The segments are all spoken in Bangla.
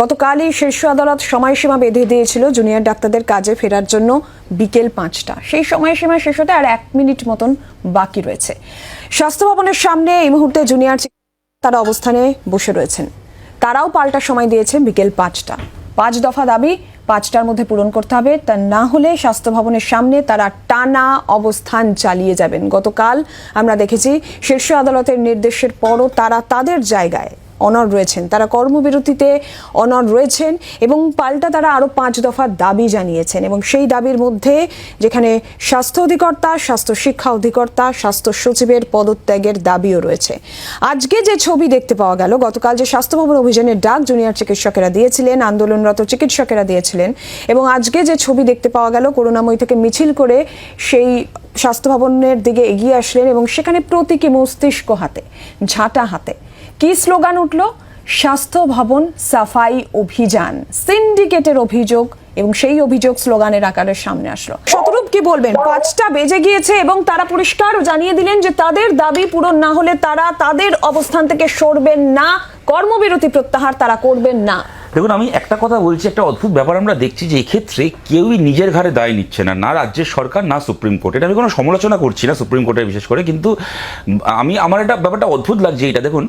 গতকালই শীর্ষ আদালত সময়সীমা বেঁধে দিয়েছিল জুনিয়র ডাক্তারদের কাজে ফেরার জন্য বিকেল পাঁচটা। সেই সময়সীমা শেষ হতে আর এক মিনিট মতন বাকি রয়েছে। স্বাস্থ্য ভবনের সামনে এই মুহূর্তে জুনিয়র তারা অবস্থানে বসে রয়েছেন। তারাও পাল্টা সময় দিয়েছে বিকেল পাঁচটা। পাঁচ দফা দাবি, পাঁচটার মধ্যে পূরণ করতে হবে। তা না হলে স্বাস্থ্য ভবনের সামনে তারা টানা অবস্থান চালিয়ে যাবেন। গতকাল আমরা দেখেছি শীর্ষ আদালতের নির্দেশের পরও তারা তাদের জায়গায় অনর রয়েছেন। তারা কর্মবিরতিতে অনর রয়েছেন এবং পাল্টা তারা আরও পাঁচ দফার দাবি জানিয়েছেন এবং সেই দাবির মধ্যে যেখানে স্বাস্থ্য অধিকর্তা, স্বাস্থ্য শিক্ষা অধিকর্তা, স্বাস্থ্য সচিবের পদত্যাগের দাবিও রয়েছে। আজকে যে ছবি দেখতে পাওয়া গেল, গতকাল যে স্বাস্থ্য ভবন অভিযানের ডাক জুনিয়র চিকিৎসকেরা দিয়েছিলেন, আন্দোলনরত চিকিৎসকেরা দিয়েছিলেন এবং আজকে যে ছবি দেখতে পাওয়া গেল, করুণাময়ী থেকে মিছিল করে সেই স্বাস্থ্য ভবনের দিকে এগিয়ে আসলেন এবং সেখানে প্রতীকী মস্তিষ্ক হাতে, ঝাঁটা হাতে। কি স্লোগান উঠল? স্বাস্থ্য ভবন সাফাই অভিযান। সিন্ডিকেটের অভিযোগ এবং সেই অভিযোগ স্লোগানের আকারে সামনে আসলো। শতরূপ কি বলবেন? পাঁচটা বেজে গিয়েছে এবং তারা পরিষ্কার জানিয়ে দিলেন যে তাদের দাবি পূরণ না হলে তারা তাদের অবস্থান থেকে সরবেন না, কর্মবিরতি প্রত্যাহার তারা করবেন না। দেখুন, আমি একটা কথা বলছি, একটা অদ্ভুত ব্যাপার আমরা দেখছি যে এক্ষেত্রে কেউই নিজের ঘাড়ে দায় নিচ্ছে না না রাজ্যের সরকার, না সুপ্রিম কোর্ট। এটা আমি কোনো সমালোচনা করছি না সুপ্রিম কোর্টের বিশেষ করে, কিন্তু আমি, আমার একটা ব্যাপারটা অদ্ভুত লাগছে এটা দেখুন,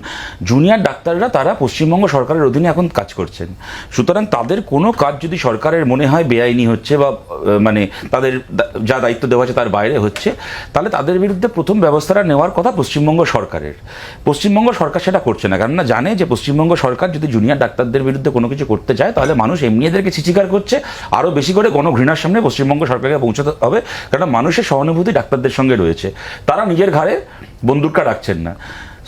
জুনিয়র ডাক্তাররা তারা পশ্চিমবঙ্গ সরকারের অধীনে এখন কাজ করছেন। সুতরাং তাদের কোনো কাজ যদি সরকারের মনে হয় বেআইনি হচ্ছে বা মানে তাদের যা দায়িত্ব দেওয়া আছে তার বাইরে হচ্ছে, তাহলে তাদের বিরুদ্ধে প্রথম ব্যবস্থাটা নেওয়ার কথা পশ্চিমবঙ্গ সরকারের। পশ্চিমবঙ্গ সরকার সেটা করছে না, কেননা জানে যে পশ্চিমবঙ্গ সরকার যদি জুনিয়র ডাক্তারদের বিরুদ্ধে কোনো কিছু করতে চায় তাহলে মানুষ এমনি এদেরকে চিচিকার করছে আরও বেশি করে গণঘৃণার সামনে পশ্চিমবঙ্গ সরকারকে পৌঁছাতে হবে কারণ মানুষের সহানুভূতি ডাক্তারদের সঙ্গে রয়েছে। তারা নিজের ঘাড়ে বন্দুকটা রাখছেন না।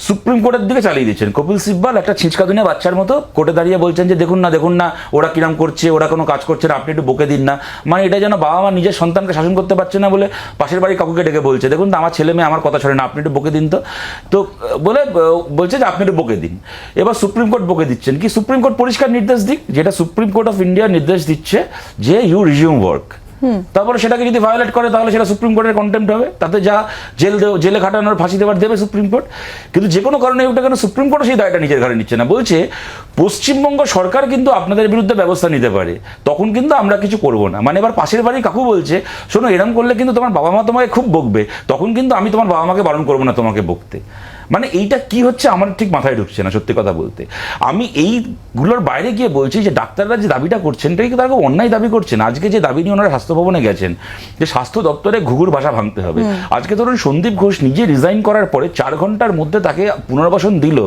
সুপ্রিম কোর্টের দিকে চালিয়ে দিচ্ছেন। কপিল সিব্বাল একটা ছিঁচকা দুনিয়া বাচ্চার মতো কোর্টে দাঁড়িয়ে বলছেন যে, দেখুন না দেখুন না, ওরা কিরাম করছে, ওরা কোনো কাজ করছে না, আপনি একটু বকে দিন না। মানে এটা যেন বাবা মা নিজের সন্তানকে শাসন করতে পারছে না বলে পাশের বাড়ি কাকুকে ডেকে বলছে, দেখুন তো, আমার ছেলে মেয়ে, আমার কথা ছড়ে না, আপনি একটু বকে দিন তো। তো, বলে বলছে যে, আপনি একটু বকে দিন। এবার সুপ্রিম কোর্ট বকে দিচ্ছেন। কি সুপ্রিম কোর্ট পরিষ্কার নির্দেশ দিক? যেটা সুপ্রিম কোর্ট অফ ইন্ডিয়া নির্দেশ দিচ্ছে যে ইউ রিজিউম ওয়ার্ক তারপরে সেটাকে যদি ভায়োলেট করে, তাহলে সেটা সুপ্রিম কোর্টের কন্টেম্প হবে। তাতে যা জেল জেলে খাটানোর ফাঁসি দেওয়ার দেবে সুপ্রিম কোর্ট কিন্তু যে কোনো কারণে ওটা কেন সুপ্রিম কোর্ট সেই দায়টা নিজের ঘাড়ে নিচ্ছে না। বলছে, পশ্চিমবঙ্গ সরকার কিন্তু আপনাদের বিরুদ্ধে ব্যবস্থা নিতে পারে। তখন কিন্তু আমরা কিছু করব না। মানে এবার পাশের বাড়ি কাকু বলছে, শোনো, এরম করলে কিন্তু তোমার বাবা মা তোমাকে খুব বকবে। তখন কিন্তু আমি তোমার বাবা মাকে বারণ করব না তোমাকে বকতে। মানে এইটা কি হচ্ছে আমার ঠিক মাথায় ঢুকছে না সত্যি কথা বলতে। আমি এইগুলোর বাইরে গিয়ে বলছি যে ডাক্তাররা যে দাবিটা করছেন এটাই তারা অন্যায় দাবি করছেন? আজকে যে দাবি নিয়ে ওনারা স্বাস্থ্য ভবনে গেছেন যে স্বাস্থ্য দপ্তরে ঘুঘুর ভাষা ভাঙতে হবে। আজকে ধরুন সন্দীপ ঘোষ নিজে রিজাইন করার পরে চার ঘণ্টার মধ্যে তাকে পুনর্বাসন দিল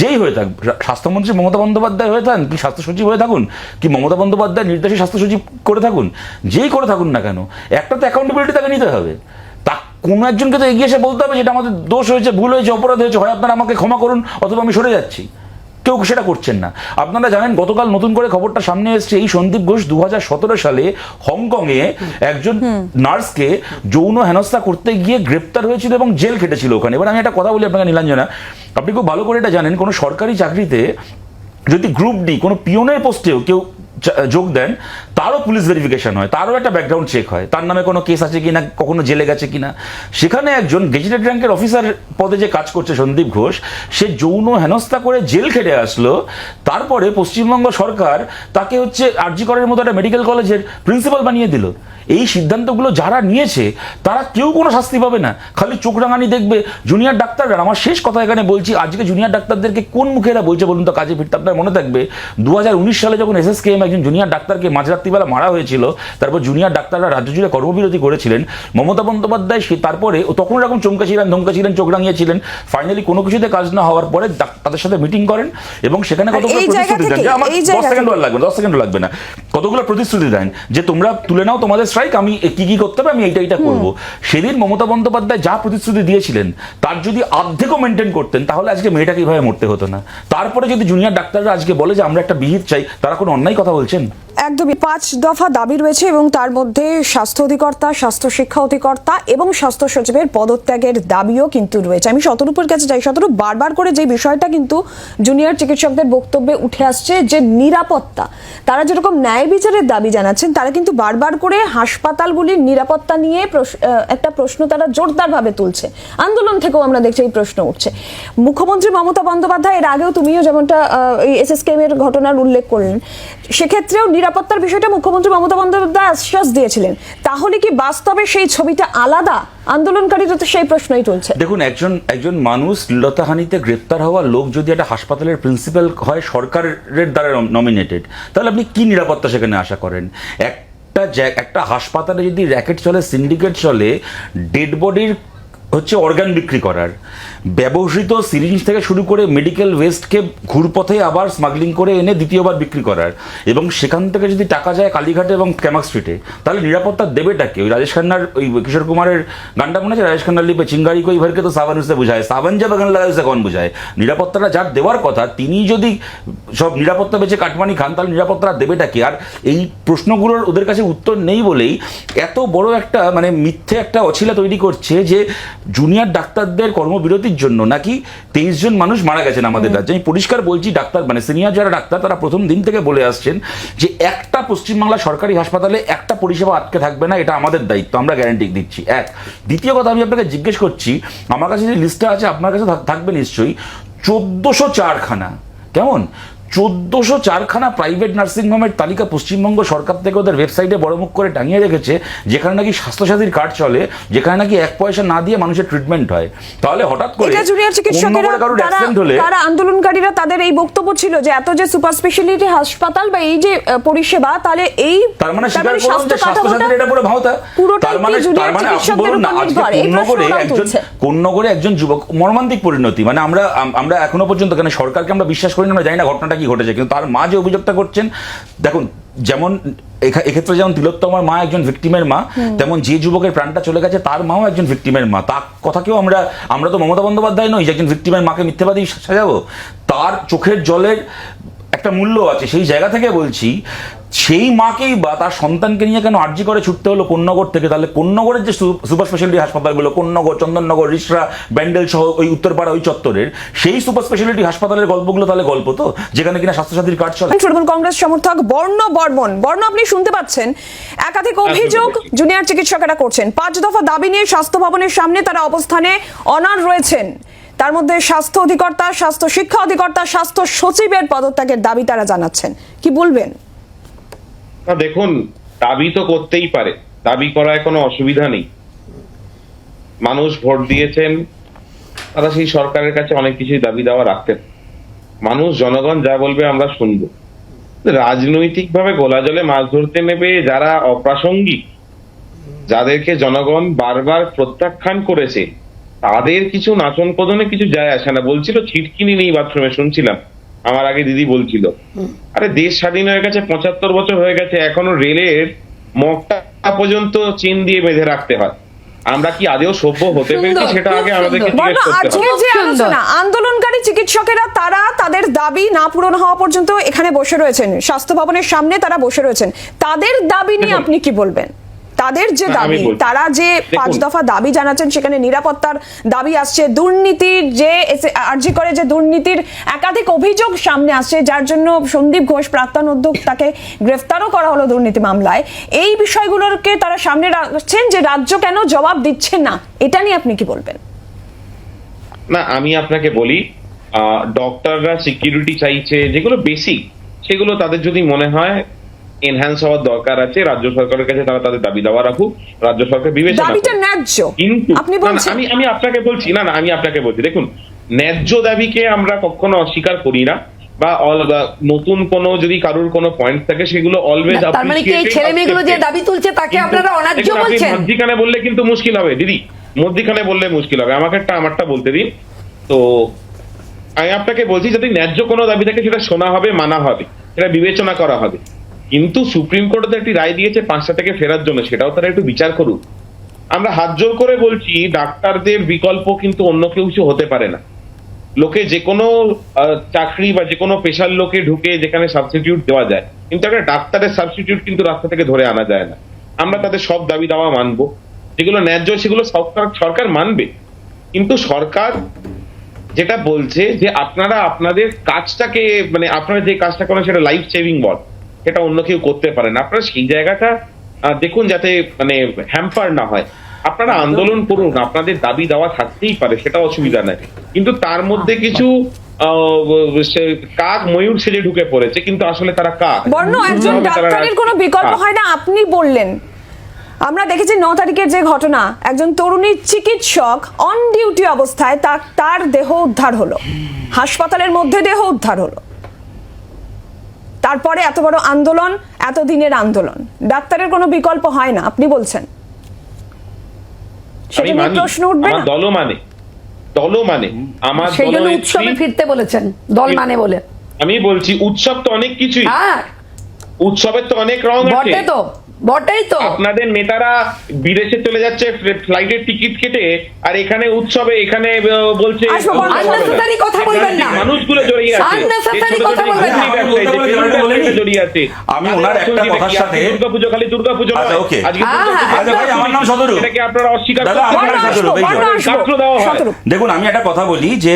যেই হয়ে থাক স্বাস্থ্যমন্ত্রী মমতা বন্দ্যোপাধ্যায় হয়ে থাকুন কি স্বাস্থ্য সচিব হয়ে থাকুন কি মমতা বন্দ্যোপাধ্যায় নির্দেশে স্বাস্থ্য সচিব করে থাকুন যেই করে থাকুন না কেন একটা তো অ্যাকাউন্টেবিলিটি তাকে নিতে হবে। কোনো একজনকে তো এগিয়ে এসে বলতে হবে যেটা আমাদের দোষ হয়েছে ভুল হয়েছে অপরাধ হয়েছে। হয় আপনারা আমাকে ক্ষমা করুন অথবা আমি সরে যাচ্ছি। কেউ সেটা করছেন না। আপনারা জানেন গতকাল নতুন করে খবরটা সামনে এসেছে এই সন্দীপ ঘোষ দু হাজার সতেরো সালে হংকংয়ে একজন নার্সকে যৌন হেনস্থা করতে গিয়ে গ্রেপ্তার হয়েছিল এবং জেল খেটেছিল ওখানে। এবার আমি একটা কথা বলি আপনাকে নীলাঞ্জনা। আপনি খুব ভালো করে এটা জানেন কোনো সরকারি চাকরিতে যদি গ্রুপ ডি কোনো পিওনের পোস্টেও কেউ যোগ দেন তারও পুলিশ ভেরিফিকেশন হয়, তারও একটা ব্যাকগ্রাউন্ড চেক হয়। তার নামে কোনো কেস আছে কিনা, কখনো জেলে গেছে কিনা। সেখানে একজন গেজেটেড র্যাঙ্কের অফিসার পদে যে কাজ করছে সন্দীপ ঘোষ, সে যৌন হেনস্থা করে জেল খেটে আসলো। তারপরে পশ্চিমবঙ্গ সরকার তাকে হচ্ছে আরজি করার মতো একটা মেডিকেল কলেজের প্রিন্সিপাল বানিয়ে দিল। এই সিদ্ধান্তগুলো যারা নিয়েছে, তারা কেউ কোনো শাস্তি পাবে না। খালি চোখ রাঙানি দেখবে জুনিয়র ডাক্তাররা। আমার শেষ কথা এখানে বলছি, আজকে জুনিয়র ডাক্তারদেরকে কোন মুখে এরা বলছে বলুন তো, কাজে ফিরতে আপনার মনে থাকবে? দু হাজার উনিশ সালে যখন এসএসকেএম একজন জুনিয়র ডাক্তারকে মাঝরাত্রিবেলা মারা হয়েছিল তারপর জুনিয়র ডাক্তাররা রাজ্য জুড়ে কর্মবিরতি করেছিলেন। মমতা বন্দ্যোপাধ্যায় সে তারপরে তখন এরকম চমকা ছিলেন ধমকা ছিলেন চোখ রাঙিয়েছিলেন। ফাইনালি কোনো কিছুতে কাজ না হওয়ার পরে তাদের সাথে মিটিং করেন এবং সেখানে কতগুলো প্রতিশ্রুতি দেন। যে আমার দশ সেকেন্ড লাগবে দশ সেকেন্ড লাগবে না। কতগুলো প্রতিশ্রুতি দেন যে তোমরা তুলে নাও তোমাদের স্ট্রাইক আমি কি কি করতে হবে আমি এইটা এইটা করব। সেদিন মমতা বন্দ্যোপাধ্যায় যা প্রতিশ্রুতি দিয়েছিলেন তার যদি অর্ধেকও মেনটেন করতেন তাহলে আজকে মেয়েটা কীভাবে মরতে হতো না। তারপরে যদি জুনিয়র ডাক্তাররা আজকে বলে যে আমরা একটা বিহিত চাই তারা কোনো অন্যায় কথা বলছেন? একদমই পাঁচ দফা দাবি রয়েছে এবং তার মধ্যে স্বাস্থ্য অধিকর্তা স্বাস্থ্য শিক্ষা অধিকর্তা এবং স্বাস্থ্য সচিবের পদত্যাগের দাবিও কিন্তু রয়েছে। আমি শতরূপের কাছে যাই। শতরূপ বারবার করে যে বিষয়টা কিন্তু জুনিয়র চিকিৎসকদের বক্তব্যে উঠে আসছে যে নিরাপত্তা। তারা যেরকম ন্যায় বিচারের দাবি জানাচ্ছেন তারা কিন্তু বারবার করে হাসপাতালগুলির নিরাপত্তা নিয়ে একটা প্রশ্ন তারা জোরদারভাবে তুলছে। আন্দোলন থেকেও আমরা দেখছি এই প্রশ্ন উঠছে। মুখ্যমন্ত্রী মমতা বন্দ্যোপাধ্যায় এর আগেও তুমিও যেমনটা আহ, এস এসএসকেএম এর ঘটনার উল্লেখ করলেন সেক্ষেত্রেও নিরাপত্তার বিষয়টা মুখ্যমন্ত্রী মমতা বন্দ্যোপাধ্যায় আশ্বাস দিয়েছিলেন। তাহলে কি বাস্তবে সেই ছবিটা আলাদা? আন্দোলনকারীরা তো সেই প্রশ্নই তুলছে। দেখুন, একজন একজন মানুষ শ্লীলতাহানিতে গ্রেপ্তার হওয়া লোক যদি একটা হাসপাতালের প্রিন্সিপাল হয়, সরকারের দ্বারা নমিনেটেড তাহলে আপনি কি নিরাপত্তা সেখানে আশা করেন? একটা একটা হাসপাতালে যদি র্যাকেট চলে সিন্ডিকেট চলে ডেড বডির হচ্ছে অর্গান বিক্রি করার। ব্যবহৃত সিরিঞ্জ থেকে শুরু করে মেডিকেল ওয়েস্টকে ঘুরপথে আবার স্মাগলিং করে এনে দ্বিতীয়বার বিক্রি করার। এবং সেখান থেকে যদি টাকা যায় কালীঘাটে এবং ক্যামাক স্ট্রিটে তাহলে নিরাপত্তা দেবেটা কি? ওই রাজেশ খান্নার, ওই কিশোর কুমারের গানটা মনে আছে? রাজেশ খান্নার লিপে চিঙ্গারি কই ভরকে তো সাবান উসে বুঝায়, সাবান যা বাগান উসে কন বুঝায়? নিরাপত্তাটা যার দেওয়ার কথা, তিনি যদি সব নিরাপত্তা বেঁচে কাটমানি খান, তাহলে নিরাপত্তাটা দেবেটা কি? আর এই প্রশ্নগুলোর ওদের কাছে উত্তর নেই বলেই এত বড় একটা মানে মিথ্যে একটা অছিলা তৈরি করছে যে জুনিয়র ডাক্তারদের কর্মবিরতির জন্য নাকি তেইশ জন মানুষ মারা গেছেন আমাদের রাজ্যে? আমি পরিষ্কার বলছি ডাক্তার মানে সিনিয়র যারা ডাক্তার তারা প্রথম দিন থেকে বলে আসছেন যে একটা পশ্চিমবাংলা সরকারি হাসপাতালে একটা পরিষেবা আটকে থাকবে না এটা আমাদের দায়িত্ব আমরা গ্যারান্টি দিচ্ছি। এক দ্বিতীয় কথা আমি আপনাকে জিজ্ঞেস করছি আমার কাছে যে লিস্টটা আছে আপনার কাছে থাকবে নিশ্চয়ই চোদ্দোশো চারখানা কেমন? চোদ্দোশো চারখানা প্রাইভেট নার্সিংহোমের তালিকা পশ্চিমবঙ্গ সরকার থেকে ওদের ওয়েবসাইটে বড় মুখ করে টাঙিয়ে রেখেছে যেখানে নাকি স্বাস্থ্যসাথীর কার্ড চলে যেখানে নাকি এক পয়সা না দিয়ে মানুষের ট্রিটমেন্ট হয় তাহলে হঠাৎ করে তারা আন্দোলনকারীরা তাদের এই বক্তব্য ছিল যে এত যে সুপার স্পেশালিটি হাসপাতাল বা এই যে পরিষেবা তাহলে এই তার মানে মানে স্বাস্থ্যসাথীর এটা পুরো ভাওতা তার মানে তার মানে আপনি বলুন না আজকে কোন্নগরে একজন। কোন্নগরে একজন যুবক মর্মান্তিক পরিণতি মানে আমরা আমরা এখনও পর্যন্ত কেন সরকারকে আমরা বিশ্বাস করি না আমরা জানি না ঘটনাটা কি ঘটেছে? কিন্তু তার মা যে অভিযোগটা করছেন দেখুন যেমন এক্ষেত্রে যেমন তিলোত্তমার মা একজন ভিক্টিমের মা তেমন যে যুবকের প্রাণটা চলে গেছে তার মাও একজন ভিক্টিমের মা। তার কথাকেও আমরা আমরা তো মমতা বন্দ্যোপাধ্যায় নই যে একজন ভিক্টিমের মাকে মিথ্যাবাদী সাজাবো। তার চোখের জলের একটা মূল্য আছে। সেই জায়গা থেকে বলছি সেই মাকেই বা তার সন্তানকে নিয়ে কেন আর্জি করে ছুটতে হলো কোন্নগর থেকে? তাহলে কোন্নগরের যে সুপার স্পেশালিটি হাসপাতালগুলো কোন্নগর চন্দননগর রিসরা ব্যান্ডেল সহ ওই উত্তরপাড়া ওই চত্বরের সেই সুপার স্পেশালিটি হাসপাতালের গল্পগুলো তাহলে গল্প তো যেখানে কিনা স্বাস্থ্যসাথীর কার্ড চলে। তৃণমূল কংগ্রেস সমর্থক বর্ণ বর্মন। বর্ণ আপনি শুনতে পাচ্ছেন? একাধিক অভিযোগ জুনিয়র চিকিৎসকেরা করছেন। পাঁচ দফা দাবি নিয়ে স্বাস্থ্য ভবনের সামনে তারা অবস্থানে অনার রয়েছেন। তার মধ্যে স্বাস্থ্য অধিকর্তা স্বাস্থ্য শিক্ষা অধিকর্তা স্বাস্থ্য সচিবের পদত্যাগের দাবি তারা জানাচ্ছেন। কি বলবেন? না দেখুন, দাবি তো করতেই পারে। দাবি করায় কোনো অসুবিধা নেই। মানুষ ভোট দিয়েছেন, তারা সেই সরকারের কাছে অনেক কিছুই দাবি দাওয়া রাখতেন। মানুষ, জনগণ যা বলবে আমরা শুনব। রাজনৈতিক ভাবে গোলা জলে মাছ ধরতে নেবে যারা অপ্রাসঙ্গিক, যাদেরকে জনগণ বারবার প্রত্যাখ্যান করেছে, তাদের কিছু নাচন কদনে কিছু যায় আসে না। বলছিল, ছিটকিনি নেই বাথরুমে, শুনছিলাম। আমার আগে দিদি বলছিল। আরে দেশ স্বাধীন হয়ে গেছে পঁচাত্তর বছর হয়ে গেছে এখনও রেলের মগটা পর্যন্ত চেন দিয়ে বেঁধে রাখতে হয়। আমরা কি আদেও সভ্য হতে পেরেছি? সেটা আগে আমাদেরকে সুন্দর। জিজ্ঞেস করতে হবে। আজকের যে আলোচনা আন্দোলনকারী চিকিৎসকেরা তারা তাদের দাবি না পূরণ হওয়া পর্যন্ত এখানে বসে রয়েছেন। স্বাস্থ্য ভবনের সামনে তারা বসে রয়েছেন। তাদের দাবি নিয়ে আপনি কি বলবেন? তাদের যে দাবি তারা যে পাঁচ দফা দাবি জানাচ্ছেন সেখানে নিরাপত্তার দাবি আসছে। দুর্নীতির যে আর্জি করে যে দুর্নীতির একাধিক অভিযোগ সামনে আসছে যার জন্য সন্দীপ ঘোষ প্রাক্তন অধ্যক্ষ তাকে গ্রেফতারও করা হলো দুর্নীতি মামলায়। এই বিষয়গুলোকে তারা সামনে রাখছেন যে রাজ্য কেন জবাব দিচ্ছে না? এটা নিয়ে আপনি কি বলবেন? না আমি আপনাকে বলি আহ, ডক্টররা সিকিউরিটি চাইছে যেগুলো বেসিক সেগুলো তাদের যদি মনে হয় এনহ্যান্স হওয়ার দরকার আছে রাজ্য সরকারের কাছে তারা তাদের দাবি দাওয়া রাখুক রাজ্য সরকার বিবেচনা দাবিটা ন্যায্য। কিন্তু আমি আমি আপনাকে বলছি না না আমি আপনাকে বলছি। দেখুন ন্যায্য দাবিকে আমরা কখনো অস্বীকার করি না বা নতুন কোনো যদি কারোর কোনো পয়েন্ট থাকে সেগুলো অলওয়েজ তার মানে কি এই ছেলে মেয়েগুলো যে দাবি তুলছে তাকে আপনারা অন্যায্য বলছেন? মধ্যিখানে বললে কিন্তু মুশকিল হবে দিদি। মধ্যিখানে বললে মুশকিল হবে। আমাকে একটা আমারটা বলতে দিন। তো আমি আপনাকে বলছি যদি ন্যায্য কোনো দাবি থাকে সেটা শোনা হবে মানা হবে সেটা বিবেচনা করা হবে। কিন্তু সুপ্রিম কোর্টে একটি রায় দিয়েছে পাঁচটা থেকে ফেরার জন্য, সেটাও তারা একটু বিচার করুক। আমরা হাত জোর করে বলছি, ডাক্তারদের বিকল্প কিন্তু অন্য কেউ কিছু হতে পারে না। লোকে যে কোনো চাকরি বা যে কোনো পেশার লোকে ঢুকে যেখানে সাবস্টিটিউট দেওয়া যায়। কিন্তু একটা ডাক্তারের সাবস্টিটিউট কিন্তু রাস্তা থেকে ধরে আনা যায় না। আমরা তাদের সব দাবি দাওয়া মানবো। যেগুলো ন্যায্য, সেগুলো সরকার সরকার মানবে। কিন্তু সরকার যেটা বলছে যে আপনারা আপনাদের কাজটাকে মানে আপনারা যে কাজটা করেন সেটা লাইফ সেভিং বল। সেটা অন্য কেউ করতে পারেন আপনারা সেই জায়গাটা দেখুন যাতে মানে হ্যাম্পার না হয়। আপনারা আন্দোলন করুন আপনাদের দাবি দেওয়া থাকতেই পারে সেটা অসুবিধা নাই। কিন্তু তার মধ্যে কিছু কাক ময়ূর সেজে ঢুকে পড়েছে কিন্তু আসলে তারা কাক। বর্ণ একজন ডাক্তারের কোনো বিকল্প হয় না আপনি বললেন। আমরা দেখেছি ন তারিখের যে ঘটনা একজন তরুণীর চিকিৎসক অন ডিউটি অবস্থায় তার দেহ উদ্ধার হলো। হাসপাতালের মধ্যে দেহ উদ্ধার হলো। তারপরে এত বড় আন্দোলন এত দিনের আন্দোলন। ডাক্তারের কোনো বিকল্প হয় না আপনি বলছেন। মানি। প্রশ্ন উঠবে দল না? মানে। দল মানে। আমার সেই জন্য উৎসবে ফিরতে বলেছেন। দল মানে বলে। আমি বলছি উৎসব তো অনেক কিছুই। হ্যাঁ। উৎসবের তো অনেক রং আছে। তো। বটেই তো আপনাদের নেতারা বিদেশে চলে যাচ্ছে ফ্লাইটের টিকিট কেটে আর এখানে উৎসবে এখানে বলছে কথা বলবেন না। মানুষগুলো জড়িয়ে আছে কথা বলবেন না। যে আমি। জড়িয়ে আছে ওনার একটা কথার সাথে- দুর্গাপুজো খালি দুর্গাপুজো আচ্ছা। আজকে আচ্ছা ভাই আমার নাম সদরু এটাকে আপনারা অস্বীকার। দেখুন আমি একটা কথা বলি যে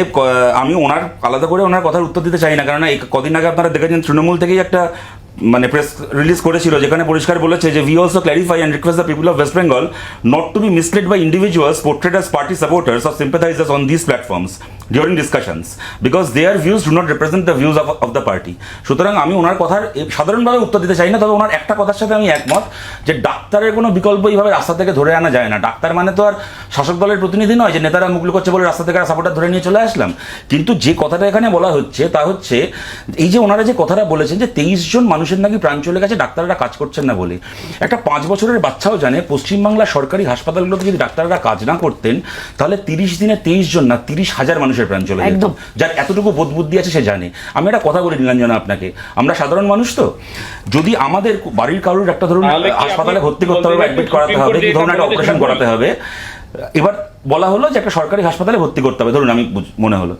আমি ওনার আলাদা করে ওনার কথার উত্তর দিতে চাই না কারণ এই কদিন আগে আপনারা দেখেছেন তৃণমূল থেকেই একটা মানে প্রেস রিলিজ করেছিল যেখানে পরিষ্কার বলেছে যে we also clarify and request the people of West Bengal not to be misled by individuals portrait as party supporters or sympathizers on these platforms during discussions because their views do not represent the views of, of the party. সুতরাং আমি ওনার কথার সাধারণভাবে উত্তর দিতে চাই না তবে ওনার একটা কথার সাথে আমি একমত যে ডাক্তারের কোনো বিকল্প এইভাবে রাস্তা থেকে ধরে আনা যায় না। ডাক্তার মানে তো আর শাসক দলের প্রতিনিধি নয় যে নেতারা মুগলি করছে বলে রাস্তা থেকে সাপোর্টার ধরে নিয়ে চলে আসলাম। কিন্তু যে কথাটা এখানে বলা হচ্ছে তা হচ্ছে এই যে ওনারা যে কথাটা বলেছেন যে তেইশ জন মানুষের নাকি প্রাণ চলে গেছে ডাক্তাররা কাজ করছেন না বলে। একটা পাঁচ বছরের বাচ্চাও জানে পশ্চিমবাংলার সরকারি হাসপাতালগুলোতে যদি ডাক্তাররা কাজ না করতেন তাহলে তিরিশ দিনে তেইশ জন না তিরিশ হাজার মানুষের প্রাণ চলে যেত। একদম। যার এতটুকু বোধ বুদ্ধি আছে সে জানে। আমি একটা কথা বলি নীলাঞ্জনা আপনাকে। আমরা সাধারণ মানুষ তো। যদি আমাদের বাড়ির কারোর একটা ধরুন হাসপাতালে ভর্তি করতে হবে অ্যাডমিট করাতে হবে কি ধরুন একটা অপারেশন করাতে হবে? এবার বলা হলো যে একটা সরকারি হাসপাতালে ভর্তি করতে হবে। ধরুন আমি মনে হলো।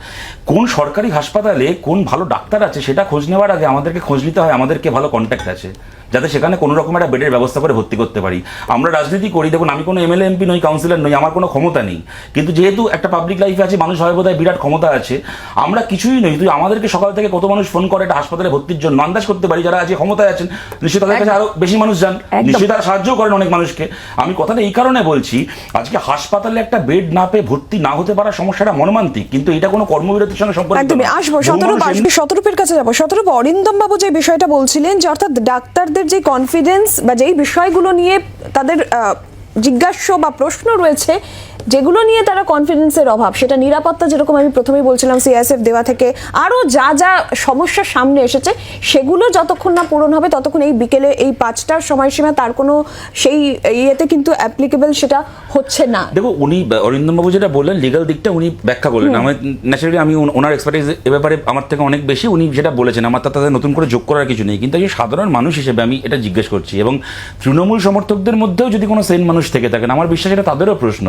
কোন সরকারি হাসপাতালে কোন ভালো ডাক্তার আছে সেটা খোঁজ নেওয়ার আগে আমাদেরকে খোঁজ নিতে হয় আমাদেরকে ভালো কন্ট্যাক্ট আছে যাতে সেখানে কোনো রকম একটা বেডের ব্যবস্থা করে ভর্তি করতে পারি। আমরা রাজনীতি করি দেখুন আমি কোনো এমএলএ এমপি নই কাউন্সিলর নই আমার কোনো ক্ষমতা নেই। কিন্তু যেহেতু একটা পাবলিক লাইফে আছে মানুষ হয় বোধহয় বিরাট ক্ষমতা আছে আমরা কিছুই নই। তুই আমাদেরকে সকাল থেকে কত মানুষ ফোন করে একটা হাসপাতালে ভর্তির জন্য আন্দাজ করতে পারি যারা আজকে ক্ষমতায় আছেন নিশ্চয়ই তাদের কাছে আরও বেশি মানুষ যান। নিশ্চয়ই তারা সাহায্য করেন অনেক মানুষকে। আমি কথাটা এই কারণে বলছি আজকে হাসপাতালে একটা বেড না পেয়ে ভর্তি না হতে পারার সমস্যাটা মর্মান্তিক কিন্তু এটা কোনো কর্মবিরতির সঙ্গে সম্পর্কিত একদমই। আসব সতরূপ আসবে সতরূপের কাছে যাব। সতরূপ অরিন্দম বাবু যে বিষয়টা বলছিলেন যে অর্থাৎ ডাক্তারদের যে কনফিডেন্স বা যেই বিষয়গুলো নিয়ে তাদের আহ, জিজ্ঞাস্য বা প্রশ্ন রয়েছে যেগুলো নিয়ে তারা কনফিডেন্সের অভাব সেটা নিরাপত্তা যেরকম আমি প্রথমেই বলছিলাম সিআইএসএফ দেওয়া থেকে আরও যা যা সমস্যা সামনে এসেছে সেগুলো যতক্ষণ না পূরণ হবে ততক্ষণ এই বিকেলে এই পাঁচটার সময়সীমা তার কোনো সেই ইয়েতে কিন্তু অ্যাপ্লিকেবল সেটা হচ্ছে না। দেখো উনি অরিন্দমবাবু যেটা বললেন লিগাল দিকটা উনি ব্যাখ্যা করলেন। আমার ন্যাচারালি আমি ওনার এক্সপার্টিস এ ব্যাপারে আমার থেকে অনেক বেশি উনি যেটা বলেছেন আমার তাদের নতুন করে যোগ করার কিছু নেই। কিন্তু একজন সাধারণ মানুষ হিসেবে আমি এটা জিজ্ঞেস করছি এবং তৃণমূল সমর্থকদের মধ্যেও যদি কোনো সেন মানুষ থেকে থাকেন আমার বিশ্বাস এটা তাদেরও প্রশ্ন।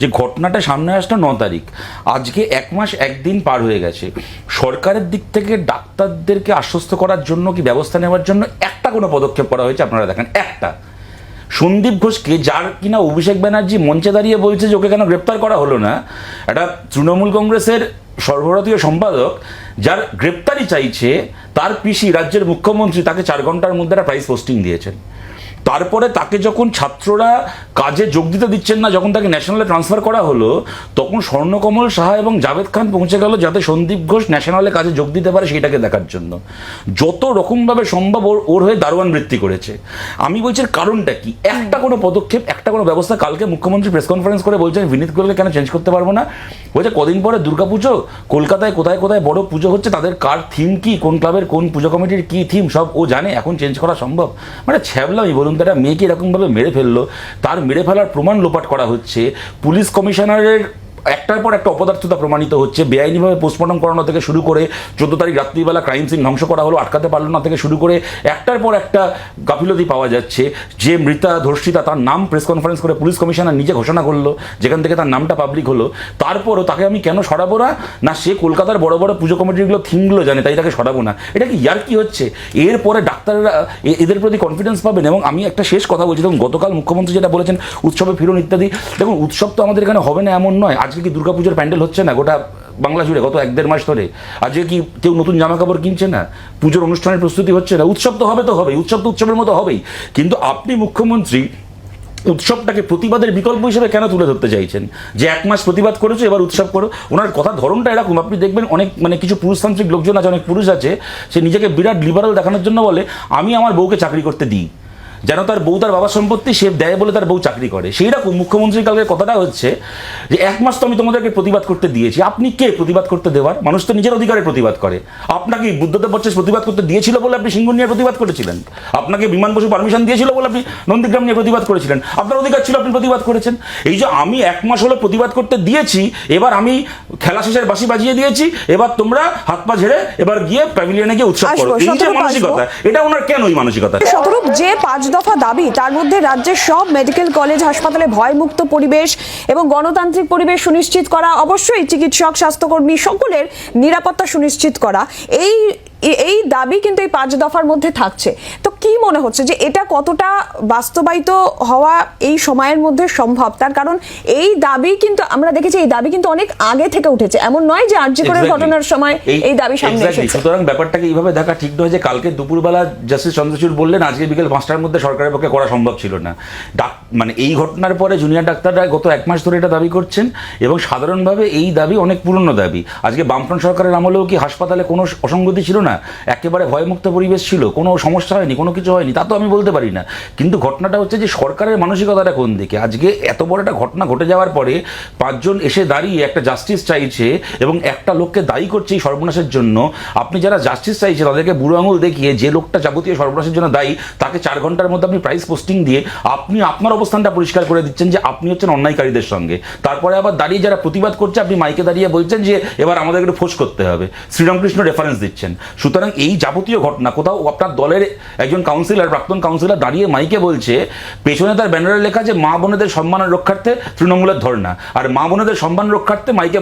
যে ঘটনাটা সামনে আসলো ন তারিখ। আজকে এক মাস একদিন পার হয়ে গেছে। সরকারের দিক থেকে ডাক্তারদেরকে আশ্বস্ত করার জন্য কি ব্যবস্থা নেওয়ার জন্য একটা কোনো পদক্ষেপ করা হয়েছে আপনারা দেখেন, একটা। সন্দীপ ঘোষকে যার কিনা অভিষেক ব্যানার্জি মঞ্চে দাঁড়িয়ে বলছে যে ওকে কেন গ্রেপ্তার করা হলো না, একটা তৃণমূল কংগ্রেসের সর্বভারতীয় সম্পাদক যার গ্রেপ্তারি চাইছে, তার পিসি রাজ্যের মুখ্যমন্ত্রী তাকে চার ঘণ্টার মধ্যে একটা প্রাইস পোস্টিং দিয়েছেন। তারপরে তাকে যখন ছাত্ররা কাজে যোগ দিতে দিচ্ছেন না, যখন তাকে ন্যাশনালে ট্রান্সফার করা হলো, তখন স্বর্ণকমল সাহা এবং জাভেদ খান পৌঁছে গেল যাতে সন্দীপ ঘোষ ন্যাশনালে কাজে যোগ দিতে পারে সেইটাকে দেখার জন্য। যত রকমভাবে সম্ভব ওর ওর হয়ে দারোয়ান বৃত্তি করেছে। আমি বলছি কারণটা কি? একটা কোনো পদক্ষেপ, একটা কোনো ব্যবস্থা কালকে মুখ্যমন্ত্রী প্রেস কনফারেন্স করে বলছেন, বিনীত গোয়েলকে কেন চেঞ্জ করতে পারব না? বলছে, কদিন পরে দুর্গাপুজো কলকাতায় কোথায় কোথায় বড় পুজো হচ্ছে, তাদের কার থিম কি, কোন ক্লাবের কোন পুজো কমিটির কি থিম সব ও জানে, এখন চেঞ্জ করা সম্ভব? মানে ছ্যাবলামি, বলুন একটা মেয়েকে এরকমভাবে মেরে ফেলল। তার মেরে ফেলার প্রমাণ লোপাট করা হচ্ছে। পুলিশ কমিশনারের একটার পর একটা অপদার্থতা প্রমাণিত হচ্ছে। বেআইনিভাবে পোস্টমর্টম করানো থেকে শুরু করে চোদ্দ তারিখ রাত্রিবেলা ক্রাইম সিন ধ্বংস করা হলো, আটকাতে পারল না থেকে শুরু করে একটার পর একটা গাফিলতি পাওয়া যাচ্ছে। যে মৃতা ধর্ষিতা তার নাম প্রেস কনফারেন্স করে পুলিশ কমিশনার নিজে ঘোষণা করল, যেখান থেকে তার নামটা পাবলিক হলো। তারপরও তাকে আমি কেন সরাবো না? না, সে কলকাতার বড় বড় পুজো কমিটিগুলো থিমগুলো জানে, তাই তাকে সরাবো না। এটা কি ইয়ার কি হচ্ছে? এরপরে ডাক্তাররা এদের প্রতি কনফিডেন্স পাবেন এবং আমি একটা শেষ কথা বলছি। দেখুন, গতকাল মুখ্যমন্ত্রী যেটা বলেছেন, উৎসবে ফিরুন ইত্যাদি। দেখুন, উৎসব তো আমাদের এখানে হবে না, এমন নয়। আজকে কি দুর্গাপুজোর প্যান্ডেল হচ্ছে না? গোটা বাংলা জুড়ে গত এক দেড় মাস ধরে। আজকে কি কেউ নতুন জামা কাপড় কিনছে না? পুজোর অনুষ্ঠানের প্রস্তুতি হচ্ছে না। উৎসব তো হবে তো হবেই। উৎসব তো উৎসবের মতো হবেই। কিন্তু আপনি মুখ্যমন্ত্রী, উৎসবটাকে প্রতিবাদের বিকল্প হিসেবে কেন তুলে ধরতে চাইছেন? যে এক মাস প্রতিবাদ করেছ, এবার উৎসব করো। ওনার কথা ধরনটা এরকম। আপনি দেখবেন অনেক মানে কিছু পুরুষতান্ত্রিক লোকজন আছে, অনেক পুরুষ আছে, সে নিজেকে বিরাট লিবারাল দেখানোর জন্য বলে, আমি আমার বউকে চাকরি করতে দিই। যেন তার বউ তার বাবার সম্পত্তি সে দেয় বলে তার বউ চাকরি করে। সেই রকম মুখ্যমন্ত্রীর কালকে কথাটা হচ্ছে যে এক মাস তো আমি তোমাদেরকে প্রতিবাদ করতে দিয়েছি। আপনি কে প্রতিবাদ করতে দেওয়ার? মানুষ তো নিজের অধিকারে প্রতিবাদ করে। আপনাকে বুদ্ধদেব ভট্টাচার্য প্রতিবাদ করতে দিয়েছিল বলে আপনি সিঙ্গুর নিয়ে প্রতিবাদ করেছিলেন। আপনাকে বিমান বসু পারমিশন দিয়েছিল বলে আপনি নন্দীগ্রাম নিয়ে প্রতিবাদ করেছিলেন। আপনার অধিকার ছিল আপনি প্রতিবাদ করেছেন। এই যে আমি এক মাস হলো প্রতিবাদ করতে দিয়েছি এবার আমি খেলা শেষের বাসি বাজিয়ে দিয়েছি এবার তোমরা হাত পা ঝেড়ে এবার গিয়ে প্যাভিলিয়নে গিয়ে উৎসব করো। এই যে মানসিকতা এটা ওনার কেন ওই মানসিকতা? যে পাঁচ দফা দাবি, তার মধ্যে রাজ্যের সব মেডিকেল কলেজ হাসপাতালে ভয়মুক্ত পরিবেশ এবং গণতান্ত্রিক পরিবেশ সুনিশ্চিত করা, অবশ্যই চিকিৎসক, স্বাস্থ্যকর্মী সকলের নিরাপত্তা সুনিশ্চিত করা। এই এই দাবি কিন্তু এই পাঁচ দফার মধ্যে থাকছে। তো কি মনে হচ্ছে যে এটা কতটা বাস্তবায়িত হওয়া এই সময়ের মধ্যে সম্ভব? তার কারণ এই দাবি কিন্তু আমরা দেখেছি এই দাবি কিন্তু অনেক আগে থেকে উঠেছে। এমন নয় যে আর্যিকরের Exactly. ঘটনার সময় এই দাবি সামনে এসেছে। সুতরাং ব্যাপারটাকে এইভাবে দেখা ঠিক নয় যে কালকে দুপুরবেলা জাস্টিস চন্দ্রচূড় বললেন আজকে বিকেল পাঁচটার মধ্যে সরকারের পক্ষে করা সম্ভব ছিল না। ডাক- মানে এই ঘটনার পরে জুনিয়র ডাক্তাররা গত এক মাস ধরে এটা দাবি করছেন এবং সাধারণভাবে এই দাবি অনেক পুরনো দাবি। আজকে বামফ্রন্ট সরকারের আমলেও কি হাসপাতালে কোনো অসঙ্গতি ছিল না? একেবারে ভয়মুক্ত পরিবেশ ছিল, কোনো সমস্যা হয়নি, কোনো কিছু হয়নি, তা তো আমি বলতে পারি না। কিন্তু ঘটনাটা হচ্ছে যে সরকারের মানসিকতাটা কোন দিকে? আজকে এত বড় একটা ঘটনা ঘটে যাওয়ার পরে পাঁচজন এসে দাঁড়িয়ে একটা জাস্টিস চাইছে এবং একটা লোককে দায়ী করছে এই সর্বনাশের জন্য। আপনি যারা জাস্টিস চাইছে, তাদেরকে বুড়ো আঙুল দেখিয়ে যে লোকটা যাবতীয় সর্বনাশের জন্য দায়ী, তাকে চার ঘণ্টার মধ্যে আপনি প্রাইস পোস্টিং দিয়ে আপনি আপনার অবস্থানটা পরিষ্কার করে দিচ্ছেন যে আপনি হচ্ছেন অন্যায়কারীদের সঙ্গে। তারপরে আবার দাঁড়িয়ে যারা প্রতিবাদ করছে, আপনি মাইকে দাঁড়িয়ে বলছেন যে এবার আমাদের একটু ফোর্স করতে হবে। শ্রীরামকৃষ্ণ রেফারেন্স দিচ্ছেন। সুতরাং এই যাবতীয় ঘটনা, কোথাও আপনার দলের একজন কাউন্সিলর প্রাক্তন কাউন্সিলর দাঁড়িয়ে মাইকে বলছে, পেছনে তার ব্যানারে লেখা যে মা বোনেদের সম্মানের রক্ষার্থে তৃণমূলের ধর্ণা। আর মা বোনেদের সম্মান রক্ষার্থে মাইকে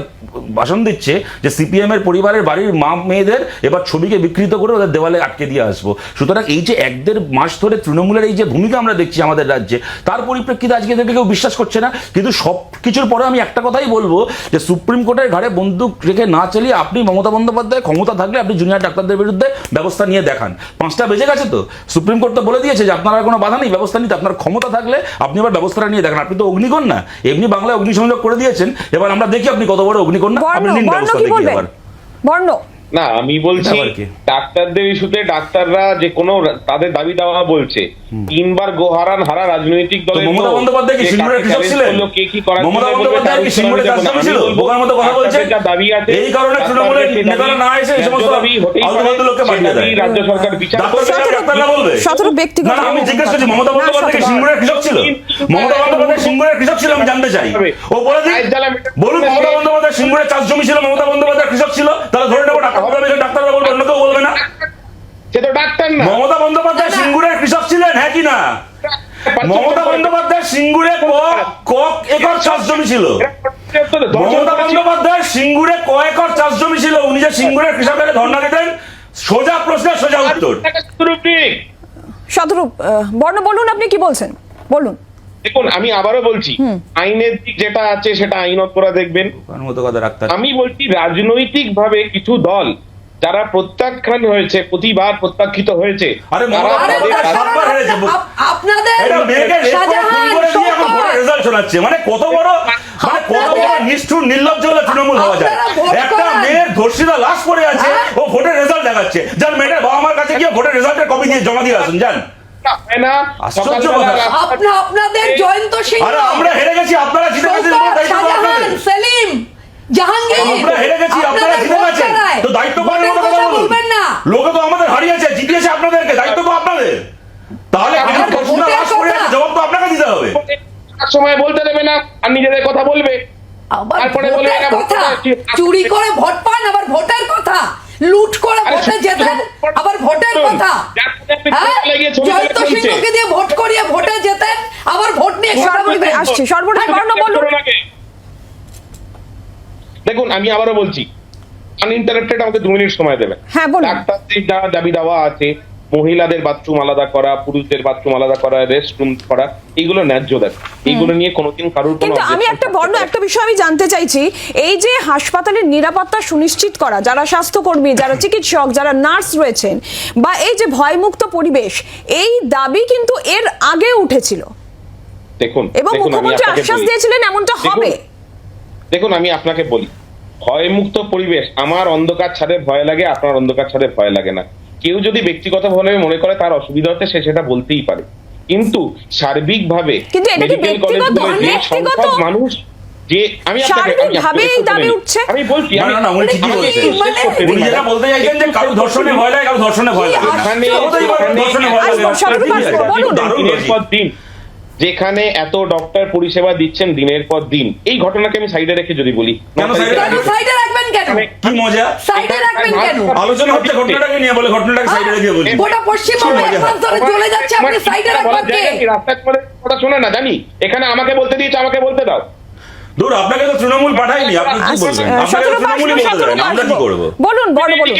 ভাষণ দিচ্ছে যে, সিপিএম এর পরিবারের বাড়ির মা মেয়েদের এবার ছবিকে বিকৃত করে ওদের দেওয়ালে আটকে দিয়ে আসব। সুতরাং এই যে এক দেড় মাস ধরে তৃণমূলের এই যে ভূমিকা আমরা দেখছি আমাদের রাজ্যে, তার পরিপ্রেক্ষিতে আজকে এদেরকে কেউ বিশ্বাস করছে না। কিন্তু সব কিছুর পরে আমি একটা কথাই বলব যে, সুপ্রিম কোর্টের ঘাড়ে বন্দুক রেখে না চালিয়ে আপনি মমতা বন্দ্যোপাধ্যায় ক্ষমতা থাকলে আপনি জুনিয়র ডাক্তারদের বিরুদ্ধে ব্যবস্থা নিয়ে দেখান। পাঁচটা বেজে গেছে তো। সুপ্রিম কোর্ট তো বলে দিয়েছে যে আপনার আর কোনো বাধা নেই ব্যবস্থা নিতে। আপনার ক্ষমতা থাকলে আপনি এবার ব্যবস্থাটা নিয়ে দেখান। আপনি তো অগ্নিকোণ না। এমনি বাংলায় অগ্নিসংযোগ করে দিয়েছেন। এবার আমরা দেখি আপনি কত বড় অগ্নিকণ না। আপনি নিন ব্যবস্থা দেখি এবার। বর্ণ। না আমি বলছি ডাক্তারদের ইস্যুতে ডাক্তাররা যে কোনো তাদের দাবি দেওয়া বলছে। তিনবার গোহারান হারা রাজনৈতিক তো দলের মমতা বন্দ্যোপাধ্যায় কি কৃষক ছিলেন? কে কি করার মমতা বন্দ্যোপাধ্যায় কি উত্তর সিঙ্গুরের আমি দেবো চাষদামি না। ছিল? আমি বলব, বোকার মতো কথা বলছেন যা দাবি আছে, এই কারণে তৃণমূলের নেতারা না এসে এই সমস্ত দাবি হতেই পারে, লোককে পাঠিয়ে দেয়। রাজ্য সরকার বিচার করবে। সাহেব, বলবে। শতরূপ ব্যক্তিগত না না, আমি জিজ্ঞেস করছি মমতা বন্দ্যোপাধ্যায় কি। কৃষক ছিল? মমতা বন্দ্যোপাধ্যায় সিঙ্গুরের কৃষক ছিল আমি জানতে চাই। ও বলে দিন বলুন মমতা বন্দ্যোপাধ্যায় চাষ জমি ছিল মমতা বন্দ্যোপাধ্যায় কৃষক ছিল তাহলে ধরে নেব ডাক্তার হবে ডাক্তাররা বলবে অন্য কেউ বলবে না। সে তো ডাক্তার না। মমতা বন্দ্যোপাধ্যায় সিঙ্গুরের কৃষক ছিলেন হ্যাঁ কি না? মমতা বন্দ্যোপাধ্যায় সিঙ্গুরে ক ক একর চাষ জমি ছিল। মমতা বন্দ্যোপাধ্যায় সিঙ্গুরে ক একর চাষ জমি ছিল। উনি যে সিঙ্গুরের কৃষকের ধর্ণা দিতেন সোজা প্রশ্নের সোজা উত্তর। শতরূপ বর্ণ বলুন আপনি কি বলছেন? বলুন। দেখুন আমি আবারও বলছি আইনের দিক যেটা আছে সেটা আইনত করা দেখবেন। কারণ মতো কথা ডাক্তার। আমি বলছি রাজনৈতিক ভাবে কিছু দল যারা প্রত্যাখ্যান হয়েছে প্রতিবার প্রত্যাখ্যিত হয়েছে মানে কত বড় মানে কত বড় নিষ্ঠুর নির্লজ্জ হলে তৃণমূল হওয়া যায়। একটা মেয়ের ধর্ষিতা লাশ পড়ে আছে হ্যাঁ? ও ভোটের রেজাল্ট দেখাচ্ছে। যার মেয়েটার বাবা মার কাছে গিয়ে ভোটের রেজাল্টের কপি দিয়ে জমা দিয়ে আসুন যান আপনাদের জয়ন্ত সিংহ। আমরা হেরে গেছি আপনারা জিতে গেছেন শওকত, দায়িত্ব তো শাহজাহান সেলিম জাহাঙ্গীর আমরা হেরে গেছি আপনারা জিতে গেছেন। তো দায়িত্ব পালনের কথা কথা বলবেন না। লোকে তো আমাদের হারিয়েছে জিতিয়েছে আপনাদেরকে দায়িত্ব তো আপনাদের। তাহলে জবাব তো আপনাকে দিতে হবে। সময় বলতে দেবে না আর নিজেদের কথা বলবে। তারপরে বলে কথা। চুরি করে ভোট পান আবার ভোটের কথা। লুট করে ভোটে শুনুন, আবার ভোটের কথা? আপনি হ্যাঁ? জয়ন্ত সিংহকে দিয়ে ভোট করিয়ে ভোটে জেতেন আবার ভোট নিয়ে সর্বত্র বলবেন বর্ণ বলুন দেখুন আমি আবারও বলছি আনইন্টারাপ্টেড আমাকে দু মিনিট সময় দেবেন। হ্যাঁ, বলুন। ডাক্তারদের যা দাবি দাওয়া আছে মহিলাদের বাথরুম আলাদা করা পুরুষদের বাথরুম আলাদা করা রেস্ট রুম করা এইগুলো ন্যায্য দেখ। এইগুলো নিয়ে কোনোদিন কারোর কোনো কিন্তু আমি একটা বর্ণ একটা বিষয় আমি জানতে চাইছি। এই যে হাসপাতালের নিরাপত্তা সুনিশ্চিত করা যারা স্বাস্থ্যকর্মী যারা চিকিৎসক যারা নার্স রয়েছেন বা এই যে ভয়মুক্ত পরিবেশ এই দাবি কিন্তু এর আগে উঠেছিল। দেখুন এবং দেখুন, আমি মুখ্যমন্ত্রী আশ্বাস দিয়েছিলেন এমনটা হবে। দেখুন আমি আপনাকে বলি ভয়মুক্ত পরিবেশ আমার অন্ধকার ছাদে ভয় লাগে আপনার অন্ধকার ছাদে ভয় লাগে না। কেউ যদি ব্যক্তিগতভাবে মনে করে তার অসুবিধা হচ্ছে সে সেটা বলতেই পারে কিন্তু সার্বিকভাবে ভাবে মেডিকেল কলেজগুলো যে সংখ্যক মানুষ যে আমি আপনাকে আমি দাবি উঠছে? বলছি না, আমি না, না, উনি ঠিকই বলছেন। একটু শেষ করতে দিন, উনি যেটা বলতে চাইছেন যে কারও ধর্ষণে ভয় লাগে কারও ধর্ষণে ভয় লাগে এখানে হতেই পারে, এখানে ধর্ষণে ভয় লাগে না। আসব, সর্বত্র ঠিক আছে, আসব, বলুন। দারুণ দিনের logic। পর দিন যেখানে এত ডক্টর পরিষেবা দিচ্ছেন দিনের পর দিন। এই ঘটনাকে আমি সাইডে রেখে যদি বলি। কেন side এ কেন রাখবেন? সাইডে রাখবেন কেন? কি মজা? সাইডে রাখবেন কেন? আলোচনা হচ্ছে ঘটনাটাকে নিয়ে বলে ঘটনাটাকে সাইডে রেখে বলি। গোটা পশ্চিমবঙ্গ কি মজা? এক মাস ধরে চলে যাচ্ছে আপনি সাইডে রাখবেন কে? রাস্তায় কথা শোনা না জানি। এখানে আমাকে বলতে দিয়েছে আমাকে বলতে দাও। দূর আপনাকে তো তৃণমূল পাঠাইনি আপনি কি বলবেন? আপনাকে তো তৃণমূলই বলতে দেন আমরা কি। করব? বলুন বড় বলুন।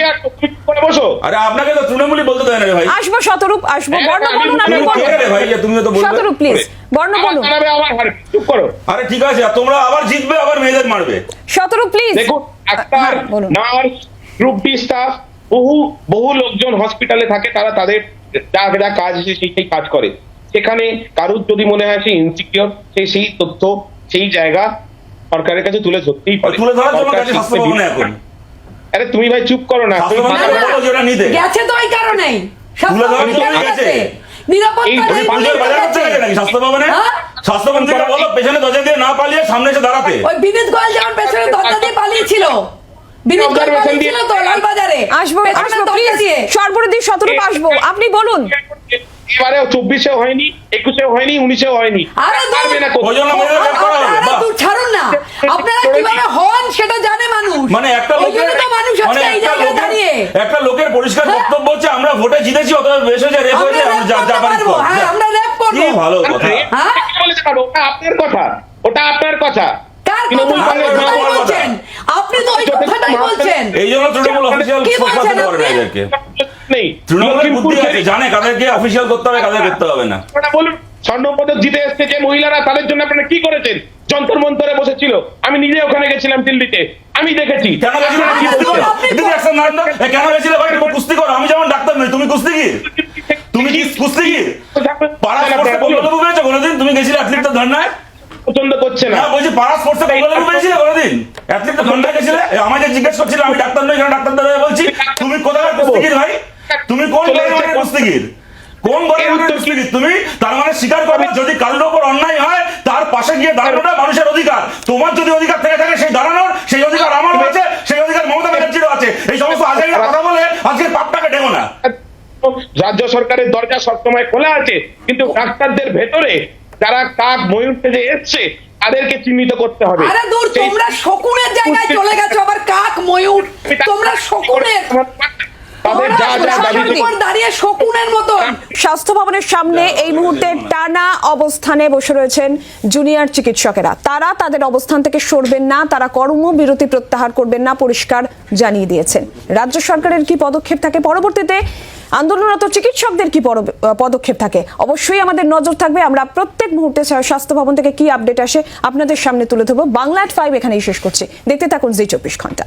বসো? আরে আপনাকে তো তৃণমূলই বলতে দেয় না রে ভাই। আসব শতরূপ আসব। হ্যাঁ, বর্ণ বলুন তুমি রে ভাই যে তুমি তো বলবে? শতরূপ প্লিজ বর্ণ বলুন। জানাবে আমার হার চুপ করো। আরে ঠিক আছে তোমরা আবার জিতবে আবার মেয়েদের মারবে। শতরূপ প্লিজ দেখুন doctor nurse group D staff বহু বহু লোকজন হসপিটালে থাকে তারা তাদের যা যা কাজ আছে সেই সেই কাজ করে। সেখানে কারুর যদি মনে হয় সে ইনসিকিউর সে সেই তথ্য সেই জায়গা সরকারের কাছে তুলে ধরতেই পারে। তুলে ধরার জন্য কাছে স্বাস্থ্য শিখতে ভবনে এখন। আরে তুমি ভাই চুপ করো না। তুমি মাথা বলো যে ওটা নিতে। গেছে তো এই কারণেই। তুলে ধরার জন্য গেছে। গেছে। নিরাপত্তা নেই তুমি বলেই পুজোর তো বাজার হচ্ছে নাকি স্বাস্থ্য ভবনে হ্যাঁ? স্বাস্থ্যমন্ত্রীকে বলো পেছনে দরজা দিয়ে না পালিয়ে সামনে এসে দাঁড়াতে। ওই বিনীত গোয়াল যেমন পেছনে দরজা দিয়ে পালিয়েছিল। বিনীত গোয়াল Observation পালিয়েছিল তো দিয়ে- লালবাজারে। আসব পেছনে আসব দরজা প্লিজ দিয়ে। সর্বরদি শতরূপ আসব। আপনি বলুন। এবারে চব্বিশেও হয়নি একুশেও হয়নি উনিশেও হয়নি। পারবে না রেপ ছাড়ুন না। আপনারা কীভাবে হন সেটা জানে মানুষ। মানে একটা লোকের মানুষ মানে আজকে এই জায়গায় দাঁড়িয়ে। একটা লোকের পরিষ্কার হ্যাঁ? বক্তব্য হচ্ছে আমরা ভোটে জিতেছি অথবা বেশ হয়েছে রেপ হয়েছে আমরা পারব। হ্যাঁ, আমরা rap করব। ভালো কথা। হ্যাঁ? আপনার কথা। ওটা আপনার কথা। আপনি তো ওই কথাটাই বলছেন। এই জন্য তৃণমূল অফিসিয়াল কি স্পষ্ট বলছেন করতে পারে না আপনি? এদেরকে। তৃণমূলের বুদ্ধি আছে জানে কাদেরকে অফিসিয়াল করতে হবে কাদের করতে হবে না। বলুন স্বর্ণপদক জিতে এসছে যে মহিলারা তাদের জন্য আপনারা কি করেছেন? যন্তর মন্তরে বসেছিল। আমি নিজে ওখানে গেছিলাম দিল্লিতে। আমি দেখেছি। কেন গেছিলে? কুস্তি করো আপনি এদিকে একটা নাম দাও। এ, কেন গেছিলে? ভাই তুমি কুস্তি করো। আমি যেমন ডাক্তার নই তুমি কুস্তি কি? তুমি কি কুস্তি কি? পাড়া স্পোর্টসে কল্যাণবাবু পেয়েছ কোনোদিন? তুমি গেছিলে অ্যাথলিটদের ধর্নায় পছন্দ করছে না। না বলছি পাড়া স্পোর্টসে কল্যাণবাবু পেয়েছিলে কোনোদিন অ্যাথলিটদের ধর্নায় গেছিলে? আমাকে জিজ্ঞেস করছিল আমি ডাক্তার নই কেন ডাক্তার দাদা বলছি। তুমি কোথায় ভাই? তুমি কোন মানে কুস্তিগির কোন মানে কুস্তিগির তুমি তার মানে স্বীকার করবে যদি কারোর ওপর অন্যায় হয় তার পাশে গিয়ে দাঁড়ানোটা মানুষের অধিকার। তোমার যদি অধিকার থেকে থাকে সেই দাঁড়ানোর সেই অধিকার আমারও আছে সেই অধিকার মমতা ব্যানার্জিরও আছে। এই সমস্ত আজের কথা বলে আজকের পাপটাকে ডেমো না। রাজ্য সরকারের দরজা সবসময় খোলা আছে কিন্তু ডাক্তারদের ভেতরে যারা কাক ময়ূর থেকে এসছে তাদেরকে চিহ্নিত করতে হবে। আরে দূর তোমরা শকুনের জায়গায় চলে গেছো আবার কাক ময়ূর। তোমরা শকুনের স্বাস্থ্য ভবনের সামনে এই মুহূর্তে টানা অবস্থানে বসে রয়েছেন জুনিয়র চিকিৎসকেরা। তারা তাদের অবস্থান থেকে সরবেন না তারা কর্মবিরতি প্রত্যাহার করবেন না পরিষ্কার জানিয়ে দিয়েছেন। রাজ্য সরকারের কি পদক্ষেপ থাকে? পরবর্তীতে আন্দোলনরত চিকিৎসকদের কি পদক্ষেপ থাকে? অবশ্যই আমাদের নজর থাকবে। আমরা প্রত্যেক মুহূর্তে স্বাস্থ্য ভবন থেকে কি আপডেট আসে আপনাদের সামনে তুলে ধরবো। বাংলা ফাইভ এখানেই শেষ করছি। দেখতে থাকুন জি চব্বিশ ঘণ্টা।